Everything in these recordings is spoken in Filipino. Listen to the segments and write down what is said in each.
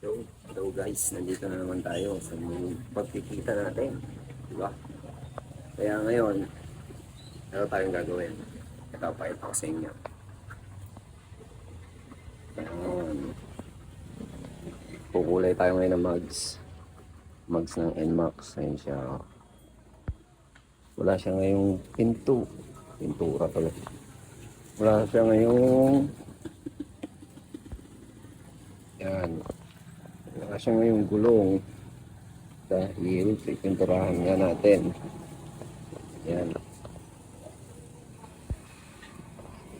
So, hello guys, nandito na naman tayo sa pagkikita natin. Di ba? Kaya ngayon, ano tayong gagawin? Ito, pakita ko sa inyo. Ayan. Kukulay tayo ngayon ng mugs. Mugs ng NMAX. Ayan siya. Wala siya ngayong pinto. Pintura pala. Wala siya ngayong yan. Wala siya ngayong gulong. Dahil pipinturahan nga natin. Yan.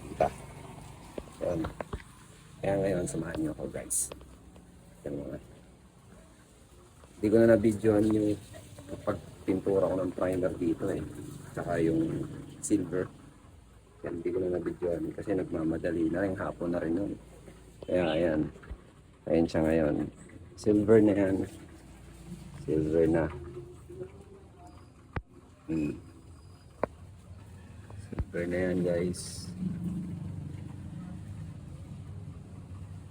Kita. Yan. Kaya ngayon, samahan niyo ako guys. Yan mga. Hindi ko na na-videoan yung pagpintura ko ng primer dito eh. Tsaka yung silver. Yan, hindi ko na na-videoan kasi nagmamadali na rin. Hapon na rin yun. Kaya ayan. Ayan siya ngayon. Silver na yan. Silver na. Hmm. Silver na yan guys.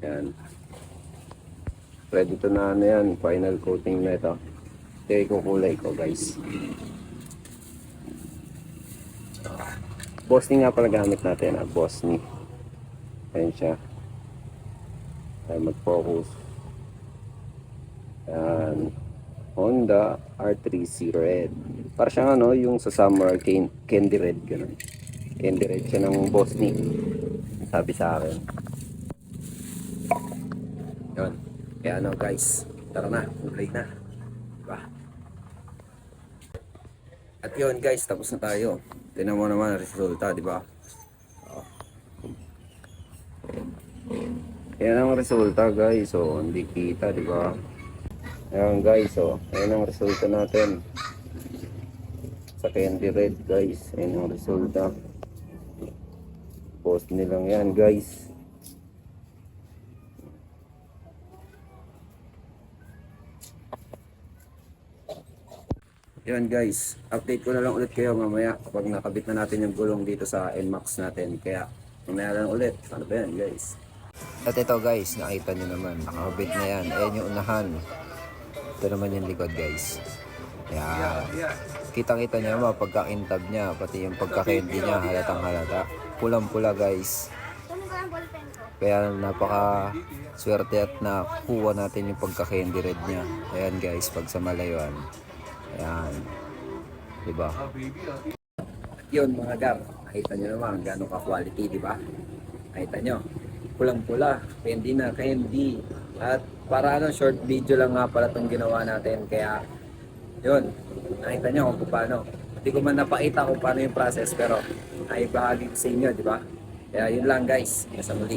Yan. Ready to na ano yan. Final coating na ito. Kaya kukulay ko guys. Bosni nga pala gamit natin. Ah. Bosni. Ayan siya. Tayo mag-focus. Yan. Honda R30 Red. Para siyang ano, yung sa summer can- candy red. Ganun. Candy red siya ng Bosni. Sabi sa akin. Yun. Kaya ano guys, tara na, mag-ride na. Diba? At yun guys, tapos na tayo. Tinan mo naman ang resulta, di ba? Oh. Yan ang resulta guys, so hindi kita, di ba? Ayan guys, so ayan ang resulta natin. Sa candy red guys, ayan ang resulta. Post nilang yan guys. Yan guys, update ko na lang ulit kayo mamaya kapag nakabit na natin yung gulong dito sa NMAX natin. Kaya mamaya lang ulit. Ano ba yan guys? At ito guys, nakita nyo naman, nakakabit na yan. Ayan yung unahan. Ito naman yung likod guys. Yan. Kitang-kita nyo mga pagkakintab niya, pati yung pagkakendi niya, halatang halata. Pulang-pula guys. Kaya napaka swerte at nakuha natin yung pagka-candy red niya. Ayan guys, pag sa malayuan. Ayan. Diba? Yun mga gar, nakita nyo naman gano'ng ka-quality, di ba? Nakita nyo, pulang-pula, candy na candy. At para ano, short video lang nga pala itong ginawa natin. Kaya, yun, nakita nyo kung paano. Hindi ko man napakita kung paano yung process, pero naibahagi ko sa inyo, di ba? Kaya yun lang guys, nasa muli.